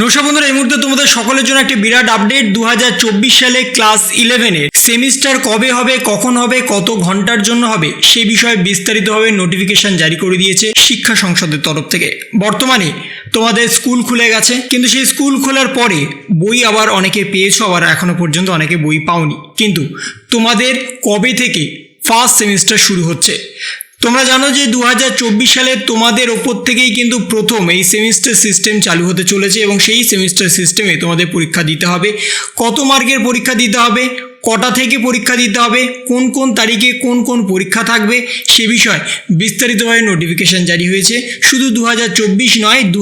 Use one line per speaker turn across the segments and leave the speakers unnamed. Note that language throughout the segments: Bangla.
নমস্কার বন্ধুরা, এই মুহূর্তে তোমাদের সকলের জন্য একটি বিরাট আপডেট দু হাজার চব্বিশ সালে ক্লাস ইলেভেনের সেমিস্টার কবে হবে, কখন হবে, কত ঘণ্টার জন্য হবে, সে বিষয়ে বিস্তারিতভাবে নোটিফিকেশন জারি করে দিয়েছে শিক্ষা সংসদের তরফ থেকে। বর্তমানে তোমাদের স্কুল খুলে গেছে, কিন্তু সেই স্কুল খোলার পরে বই আবার অনেকে পেয়েছ, আবার এখনও পর্যন্ত অনেকে বই পাওনি। কিন্তু তোমাদের কবে থেকে ফার্স্ট সেমিস্টার শুরু হচ্ছে? তোমরা জানো যে দু হাজার চব্বিশ সালে তোমাদের ওপর থেকেই কিন্তু প্রথম এই সেমিস্টার সিস্টেম চালু হতে চলেছে এবং সেই সেমিস্টার সিস্টেমে তোমাদের পরীক্ষা দিতে হবে। কত মার্কের পরীক্ষা দিতে হবে? কটা থেকে পরীক্ষা দিতে হবে, কোন কোন তারিখে কোন কোন পরীক্ষা থাকবে, সে বিষয়ে বিস্তারিতভাবে নোটিফিকেশন জারি হয়েছে। শুধু দু নয় দু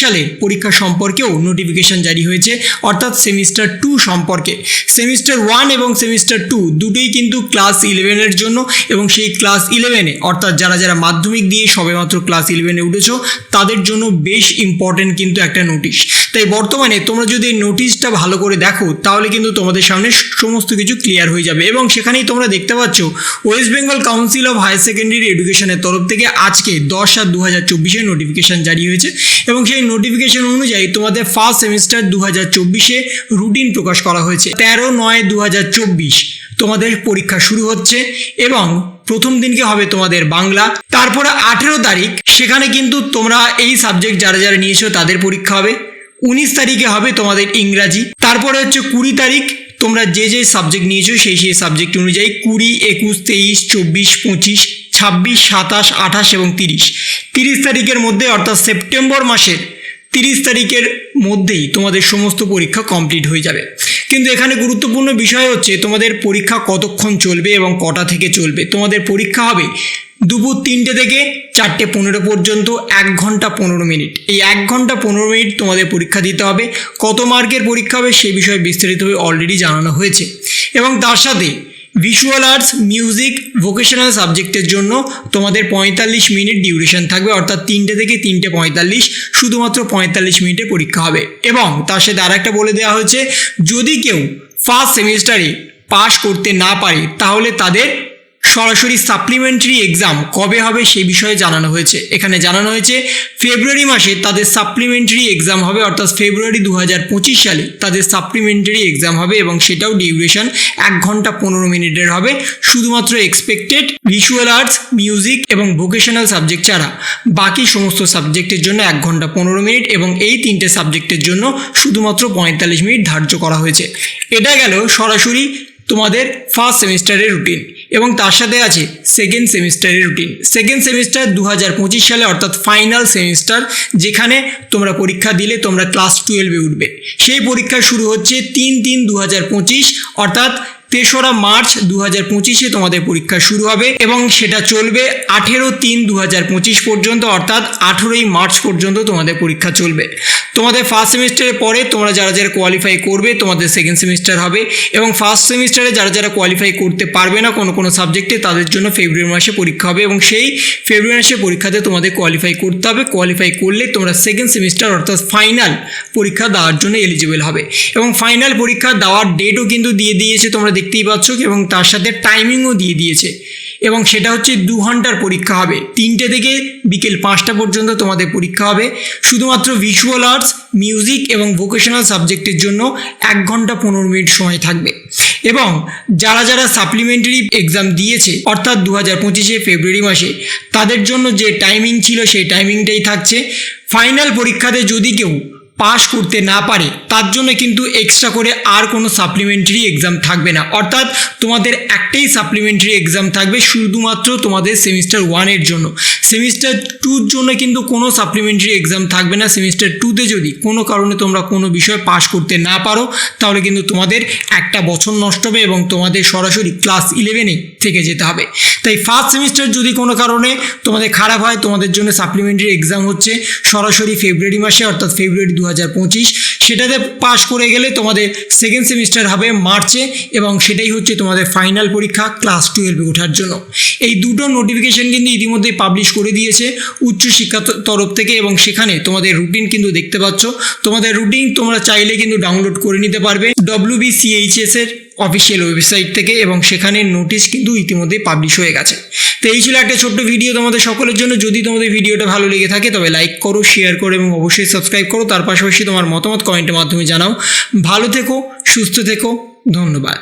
সালের পরীক্ষা সম্পর্কেও নোটিফিকেশন জারি হয়েছে, অর্থাৎ সেমিস্টার টু সম্পর্কে। সেমিস্টার ওয়ান এবং সেমিস্টার টু দুটোই কিন্তু ক্লাস ইলেভেনের জন্য, এবং সেই ক্লাস ইলেভেনে অর্থাৎ যারা যারা মাধ্যমিক দিয়ে সবেমাত্র ক্লাস ইলেভেনে উঠেছ, তাদের জন্য বেশ ইম্পর্টেন্ট কিন্তু একটা নোটিশ তাই বর্তমানে তোমরা যদি নোটিশটা ভালো করে দেখো, তাহলে কিন্তু তোমাদের সামনে সমস্ত কিছু ক্লিয়ার হয়ে যাবে। এবং সেখানেই তোমরা দেখতে পাচ্ছ west Bengal council of higher secondary এডুকেশনের তরফ থেকে আজকে দশ সাত দু হাজার চব্বিশে নোটিফিকেশান জারি হয়েছে। এবং সেই নোটিফিকেশন অনুযায়ী তোমাদের ফার্স্ট সেমিস্টার দু হাজার চব্বিশে রুটিন প্রকাশ করা হয়েছে। তেরো নয় দু হাজার চব্বিশ তোমাদের পরীক্ষা শুরু হচ্ছে এবং প্রথম দিনকে হবে তোমাদের বাংলা। তারপরে আঠেরো তারিখ, সেখানে কিন্তু তোমরা এই সাবজেক্ট যারা যারা নিয়েছো তাদের পরীক্ষা হবে। উনিশ তারিখে হবে তোমাদের ইংরাজি। তারপরে হচ্ছে কুড়ি তারিখ তোমরা যে যে সাবজেক্ট নিয়েছো সেই সেই সাবজেক্ট অনুযায়ী কুড়ি, একুশ, তেইশ, চব্বিশ, পঁচিশ, ছাব্বিশ, সাতাশ, আঠাশ এবং তিরিশ। তিরিশ তারিখের মধ্যে অর্থাৎ সেপ্টেম্বর মাসের তিরিশ তারিখের মধ্যেই তোমাদের সমস্ত পরীক্ষা কমপ্লিট হয়ে যাবে। কিন্তু এখানে গুরুত্বপূর্ণ বিষয় হচ্ছে তোমাদের পরীক্ষা কতক্ষণ চলবে এবং কটা থেকে চলবে? তোমাদের পরীক্ষা হবে দুপুর তিনটে থেকে চারটে পনেরো পর্যন্ত এক ঘণ্টা পনেরো মিনিট। এই এক ঘণ্টা পনেরো মিনিট তোমাদের পরীক্ষা দিতে হবে। কত মার্কের পরীক্ষা হবে সে বিষয়ে বিস্তারিতভাবে অলরেডি জানানো হয়েছে। এবং তার সাথে ভিজুয়াল আর্টস মিউজিক ভোকেশনাল সাবজেক্টের জন্য তোমাদের পঁয়তাল্লিশ মিনিট ডিউরেশন থাকবে। অর্থাৎ তিনটে থেকে তিনটে পঁয়তাল্লিশ শুধুমাত্র পঁয়তাল্লিশ মিনিটে পরীক্ষা হবে। এবং তার সাথে আর একটা বলে দেওয়া হয়েছে, যদি কেউ ফার্স্ট সেমিস্টারে পাশ করতে না পারে, তাহলে তাদের সরাসরি সাপ্লিমেন্টারি এক্সাম কবে হবে সেই বিষয়ে জানানো হয়েছে। এখানে জানানো হয়েছে ফেব্রুয়ারি মাসে তাদের সাপ্লিমেন্টারি এক্সাম হবে, অর্থাৎ ফেব্রুয়ারি দু হাজার পঁচিশ সালে তাদের সাপ্লিমেন্টারি এক্সাম হবে এবং সেটাও ডিউরেশন এক ঘণ্টা পনেরো মিনিটের হবে। শুধুমাত্র এক্সপেক্টেড ভিজুয়াল আর্টস মিউজিক এবং ভোকেশনাল সাবজেক্ট ছাড়া বাকি সমস্ত সাবজেক্টের জন্য এক ঘণ্টা পনেরো মিনিট এবং এই তিনটে সাবজেক্টের জন্য শুধুমাত্র পঁয়তাল্লিশ মিনিট ধার্য করা হয়েছে। এটা গেল সরাসরি তোমাদের ফার্স্ট সেমিস্টারের রুটিন এবং তার সাথে আছে সেকেন্ড সেমিস্টারের রুটিন সেকেন্ড সেমিস্টার দু হাজার পঁচিশ সালে অর্থাৎ ফাইনাল সেমিস্টার যেখানে তোমরা পরীক্ষা দিলে তোমরা ক্লাস টুয়েলভে উঠবে। সেই পরীক্ষা শুরু হচ্ছে তিন তিন দু হাজার অর্থাৎ তেসরা মার্চ দু হাজার পঁচিশে তোমাদের পরীক্ষা শুরু হবে এবং সেটা চলবে আঠেরো তিন দু হাজার পঁচিশ পর্যন্ত, অর্থাৎ আঠেরোই মার্চ পর্যন্ত তোমাদের পরীক্ষা চলবে। তোমাদের ফার্স্ট সেমিস্টারের পরে তোমরা যারা যারা কোয়ালিফাই করবে, তোমাদের সেকেন্ড সেমিস্টার হবে এবং ফার্স্ট সেমিস্টারে যারা যারা কোয়ালিফাই করতে পারবে না কোনো কোনো সাবজেক্টে তাদের জন্য ফেব্রুয়ারি মাসে পরীক্ষা হবে এবং সেই ফেব্রুয়ারি মাসে পরীক্ষাতে তোমাদের কোয়ালিফাই করতে হবে। কোয়ালিফাই করলে তোমরা সেকেন্ড সেমিস্টার অর্থাৎ ফাইনাল পরীক্ষা দেওয়ার জন্য এলিজিবল হবে এবং ফাইনাল পরীক্ষা দেওয়ার ডেটও কিন্তু দিয়ে দিয়েছে তোমরা দেখতেই পাচ্ছ এবং তার সাথে টাইমিংও দিয়ে দিয়েছে। এবং সেটা হচ্ছে দু ঘণ্টার পরীক্ষা হবে। তিনটে থেকে বিকেল পাঁচটা পর্যন্ত তোমাদের পরীক্ষা হবে। শুধুমাত্র ভিজুয়াল আর্টস মিউজিক এবং ভোকেশনাল সাবজেক্টের জন্য এক ঘণ্টা পনেরো মিনিট সময় থাকবে। এবং যারা যারা সাপ্লিমেন্টারি এক্সাম দিয়েছে, অর্থাৎ দু হাজার পঁচিশে ফেব্রুয়ারি মাসে, তাদের জন্য যে টাইমিং ছিল সেই টাইমিংটাই থাকছে। ফাইনাল পরীক্ষাতে যদি কেউ পাশ করতে না পারে, তার জন্য কিন্তু এক্সট্রা করে আর কোনো সাপ্লিমেন্টারি এক্সাম থাকবে না। অর্থাৎ তোমাদের একটাই সাপ্লিমেন্টারি এক্সাম থাকবে শুধুমাত্র তোমাদের সেমিস্টার ওয়ানের জন্য। সেমিস্টার টুর জন্য কিন্তু কোনো সাপ্লিমেন্টারি এক্সাম থাকবে না। সেমিস্টার টুতে যদি কোনো কারণে তোমরা কোনো বিষয় পাশ করতে না পারো, তাহলে কিন্তু তোমাদের একটা বছর নষ্ট হবে এবং তোমাদের সরাসরি ক্লাস ইলেভেনে থেকে যেতে হবে। তাই ফার্স্ট সেমিস্টার যদি কোনো কারণে তোমাদের খারাপ হয়, তোমাদের জন্য সাপ্লিমেন্টারি এক্সাম হচ্ছে সরাসরি ফেব্রুয়ারি মাসে, অর্থাৎ ফেব্রুয়ারি দু হাজার পঁচিশ। সেটাতে পাশ করে গেলে তোমাদের সেকেন্ড সেমিস্টার হবে মার্চে এবং সেটাই হচ্ছে তোমাদের ফাইনাল পরীক্ষা ক্লাস টুয়েলভে ওঠার জন্য। এই দুটো নোটিফিকেশন কিন্তু ইতিমধ্যেই পাবলিশ করে দিয়েছে উচ্চশিক্ষা তরফ থেকে এবং সেখানে তোমাদের রুটিন কিন্তু দেখতে পাচ্ছ। তোমাদের রুটিন তোমরা চাইলে কিন্তু ডাউনলোড করে নিতে পারবে। ডব্লিউবিসিএইচএস এর অফিসিয়াল ওয়েবসাইট থেকে এবং সেখানে নোটিশ কিন্তু ইতিমধ্যে পাবলিশ হয়ে গেছে। তো এই ছিল একটা ছোট্ট ভিডিও তোমাদের সকলের জন্য। যদি তোমাদের ভিডিওটা ভালো লেগে থাকে, তবে লাইক করো শেয়ার করো এবং অবশ্যই সাবস্ক্রাইব করো। তার পাশাপাশি তোমার মতামত কমেন্টের মাধ্যমে জানাও। ভালো থেকো, সুস্থ থেকো। ধন্যবাদ।